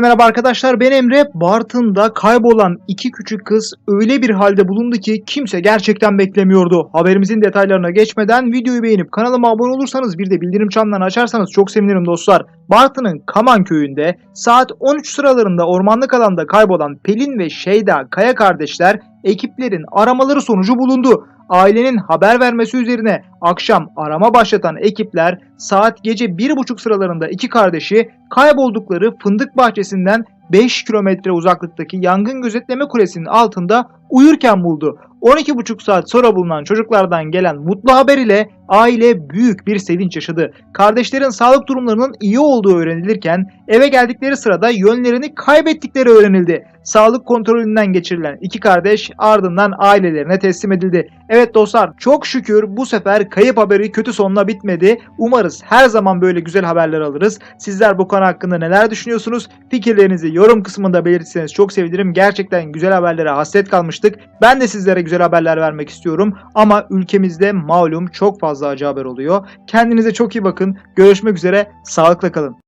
Merhaba arkadaşlar ben Emre. Bartın'da kaybolan iki küçük kız öyle bir halde bulundu ki kimse gerçekten beklemiyordu. Haberimizin detaylarına geçmeden videoyu beğenip kanalıma abone olursanız bir de bildirim çanlarını açarsanız çok sevinirim dostlar. Bartın'ın Kaman köyünde saat 13 sıralarında ormanlık alanda kaybolan Pelin ve Şeyda Kaya kardeşler ekiplerin aramaları sonucu bulundu. Ailenin haber vermesi üzerine akşam arama başlatan ekipler saat gece 1.30 sıralarında iki kardeşi kayboldukları fındık bahçesinden 5 kilometre uzaklıktaki yangın gözetleme kulesinin altında uyurken buldu. 12,5 saat sonra bulunan çocuklardan gelen mutlu haber ile aile büyük bir sevinç yaşadı. Kardeşlerin sağlık durumlarının iyi olduğu öğrenilirken eve geldikleri sırada yönlerini kaybettikleri öğrenildi. Sağlık kontrolünden geçirilen iki kardeş ardından ailelerine teslim edildi. Evet dostlar çok şükür bu sefer kayıp haberi kötü sonuna bitmedi. Umarız her zaman böyle güzel haberler alırız. Sizler bu konu hakkında neler düşünüyorsunuz? Fikirlerinizi yorum kısmında belirtirseniz çok sevinirim. Gerçekten güzel haberlere hasret kalmıştık. Ben de sizlere güzel haberler vermek istiyorum. Ama ülkemizde malum çok fazla acı haber oluyor. Kendinize çok iyi bakın. Görüşmek üzere. Sağlıkla kalın.